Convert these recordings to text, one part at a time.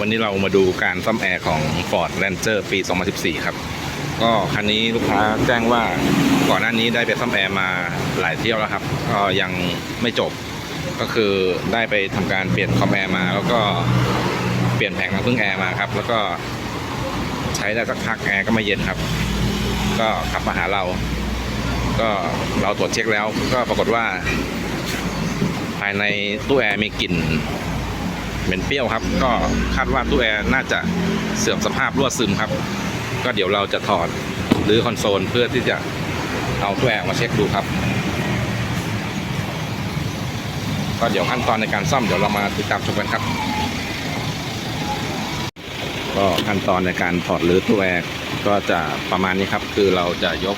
วันนี้เรามาดูการซ่อมแอร์ของ Ford Ranger ปี 2014 ครับ ก็คันนี้ลูกค้าแจ้งว่าก่อนหน้านี้ได้ไปซ่อมแอร์มาหลายเที่ยวแล้วครับ ก็ยังไม่จบ ก็คือได้ไปทำการเปลี่ยนคอมแอร์มา แล้วก็เปลี่ยนแผงน้ำพึ่งแอร์มาครับ แล้วก็ใช้ได้สักพักแอร์ก็ไม่เย็นครับ ก็ขับมาหาเรา ก็เราตรวจเช็คแล้ว ก็ปรากฏว่า ภายในตู้แอร์มีกลิ่น เหม็นเปรี้ยวครับ ก็คาดว่าตู้แอร์น่าจะเสื่อมสภาพรั่วซึมครับ ก็เดี๋ยวเราจะถอดหรือคอนโซลเพื่อที่จะเอาตู้แอร์มาเช็คดูครับ ก็เดี๋ยวขั้นตอนในการซ่อมเดี๋ยวเรามาติดตามชมกันครับ ก็ขั้นตอนในการถอดหรือตู้แอร์ก็จะประมาณนี้ครับ คือเราจะยก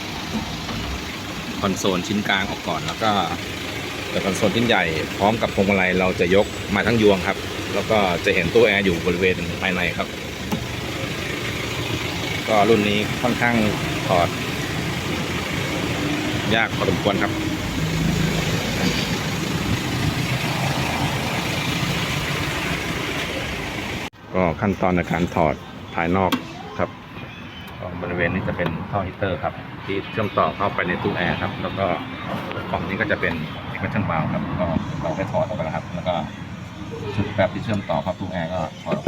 คอนโซลชิ้นกลางออกก่อนแล้วก็แต่คอนโซลชิ้นใหญ่พร้อมกับพวงมาลัยเราจะยกมาทั้งยวงครับ แล้วก็จะเห็นตู้แอร์อยู่บริเวณภายในครับ ก็รุ่นนี้ค่อนข้างถอด ยากพอสมควรครับก็ขั้นตอนในการถอดภายนอกครับบริเวณนี้จะเป็นท่อฮีตเตอร์ครับ ที่เชื่อมต่อเข้าไปในตู้แอร์ครับ แล้วก็ฝั่งนี้ก็จะเป็นเอ็กชันบาวครับ ก็เราได้ถอดออกไปแล้วครับ แล้วก็ ชุดแบบที่เชื่อมต่อเข้าตู้แอร์ก็ถอดออก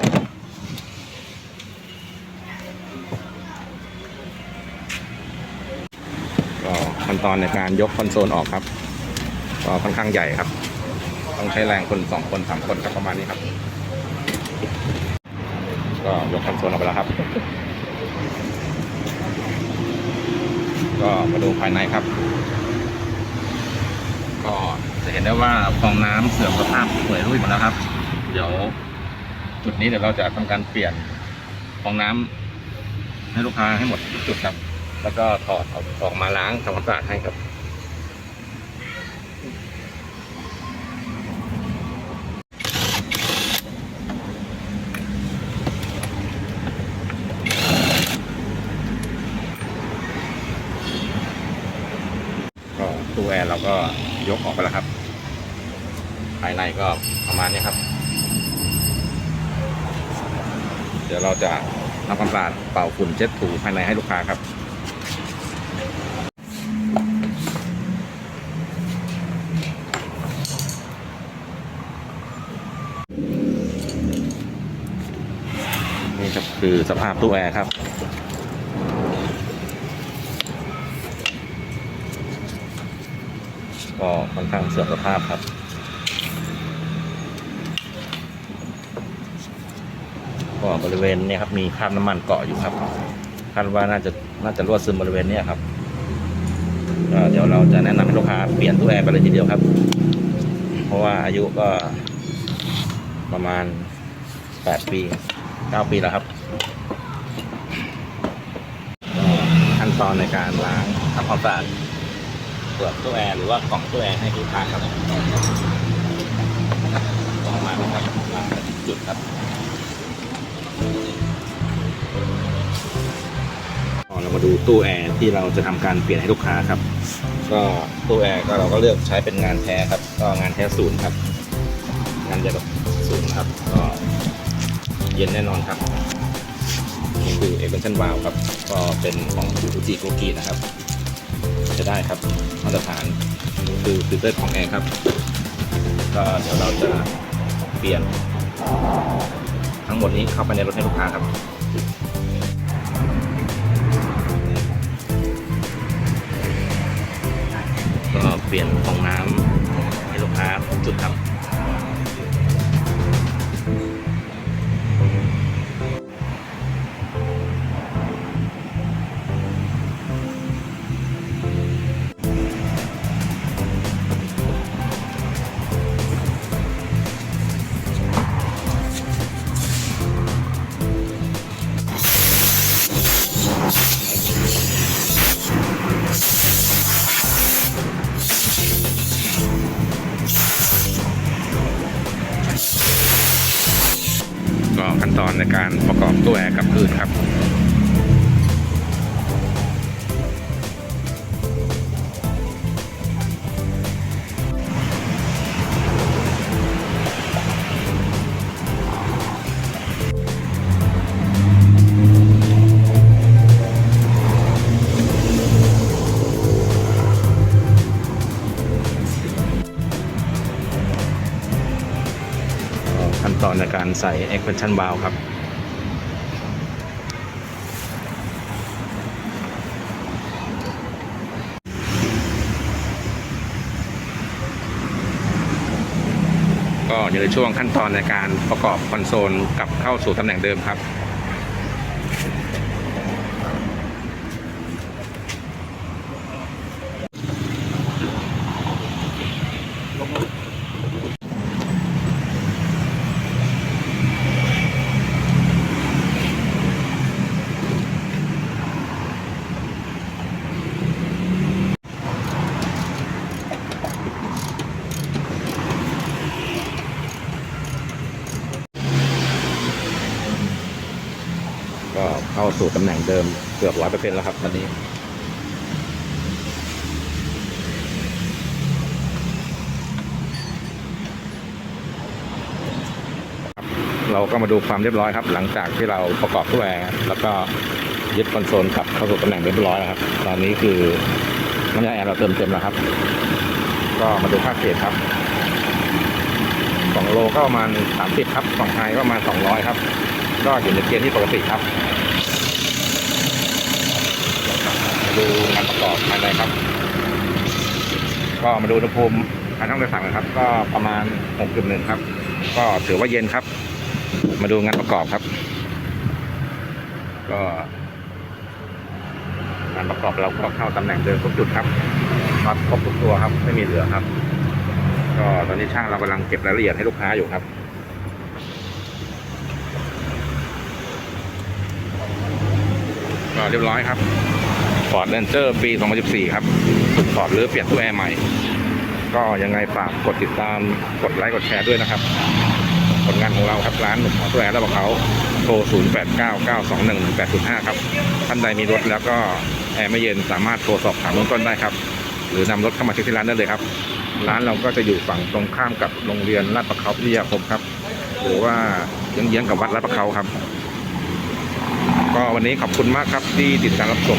ก็ขั้นตอนในการยกคอนโซลออกครับ ก็ค่อนข้างใหญ่ครับ ต้องใช้แรงคนสองคนสามคนครับประมาณนี้ครับ ก็ยกคอนโซลออกไปแล้วครับ ก็มาดูภายในครับ ห็นได้ว่าฟองน้ำเสื่อมสภาพเปื่อยรุ่ยหมดแล้วครับ เดี๋ยวจุดนี้เดี๋ยวเราจะทำการเปลี่ยนฟองน้ำให้ลูกค้าให้หมดทุกจุดครับ แล้วก็ถอดเอาออกมาล้างทำความสะอาดให้ครับก็ตู้แอร์เราก็ยกออกไปแล้วครับ ภายในก็ประมาณนี้ครับ เดี๋ยวเราจะทำความสะอาดเป่าฝุ่นเช็ดถูภายในให้ลูกค้าครับนี่ครับคือสภาพตู้แอร์ครับ ก็ค่อนข้างเสื่อมสภาพครับ ก็บริเวณนี้ครับมีคราบน้ำมันเกาะอยู่ครับคาดว่าน่าจะน่าจะรั่วซึมบริเวณนี้ครับก็เดี๋ยวเราจะแนะนำให้ลูกค้าเปลี่ยนตู้แอร์ไปเลยทีเดียวครับ เพราะว่าอายุก็ประมาณ 8 ปี 9 ปีแล้วครับขั้นตอนในการล้างทำความสะอาดเปลือกตู้แอร์หรือว่ากล่องตู้แอร์ให้ลูกค้าครับก็ประมาณนี้ครับล้างไปทุกจุดครับ เรามาดูตู้แอร์ที่เราจะทำการเปลี่ยนให้ลูกค้าครับ ก็ตู้แอร์ก็เราก็เลือกใช้เป็นงานแท้ครับ ก็งานแท้ศูนย์ครับ งานเดียวกับศูนย์ครับ ก็เย็นแน่นอนครับนี่คือเอกชันวาลครับ ก็เป็นของฟูจิโกกินะครับ จะได้ครับมาตรฐานคือฟิลเตอร์ของแอร์ครับ ก็เดี๋ยวเราจะเปลี่ยน ทั้งหมดนี้เข้าไปในรถให้ลูกค้าครับก็เปลี่ยนฟองน้ำให้ลูกค้าทุกจุดครับ ขั้นตอนในการประกอบตู้แอร์กับคืนครับ ขั้นตอนใส่ expansion valve ครับ ก็อยู่ในช่วงขั้นตอนในการประกอบคอนโซลกลับเข้าสู่ตำแหน่งเดิมครับ ก็ เข้าสู่ตำแหน่งเดิมเกือบร้อยเปอร์เซ็นต์แล้วครับตอนนี้เราก็มาดูความเรียบร้อยครับ หลังจากที่เราประกอบตู้แอร์แล้วก็ยึดคอนโซลกลับเข้าสู่ตำแหน่งเรียบร้อยแล้วครับ ตอนนี้คือน้ำยาแอร์เราเติมเต็มแล้วครับ ก็มาดูค่าเกรดครับ2โลก็ประมาณ30 ครับ2ไฮก็ประมาณ 200 ครับ ก็อยู่ในเกณฑ์ที่ปกติครับ มาดูงานประกอบภายในครับ ก็มาดูอุณหภูมิภายในห้องโดยสารนะครับ ก็ประมาณ 6.1 ครับ ก็ถือว่าเย็นครับ มาดูงานประกอบครับ ก็งานประกอบเราก็เข้าตำแหน่งเดิมทุกจุดครับน็อตครบทุกตัวครับ ไม่มีเหลือครับ ก็ตอนนี้ช่างเรากำลังเก็บรายละเอียดให้ลูกค้าอยู่ครับก็เรียบร้อยครับ Ford Ranger ปี 2014 ครับสุดถอดหรือเปลี่ยนตู้แอร์ใหม่ ก็ยังไงฝากกดติดตามกดไลค์กดแชร์ด้วยนะครับ ผลงานของเราครับร้านหนุ่มหอตู้แอร์และบอกเขาโทร 0899211805 ครับ ท่านใดมีรถแล้วก็แอร์ไม่เย็นสามารถโทรสอบถามเบื้องต้นได้ครับ หรือนำรถเข้ามาเช็คที่ร้านได้เลยครับ ร้านเราก็จะอยู่ฝั่งตรงข้ามกับโรงเรียนลาดประเขาพิทยาคมครับ หรือว่าเยื้องๆกับวัดลาดประเขาครับ ก็วันนี้ขอบคุณมากครับที่ติดตามรับชม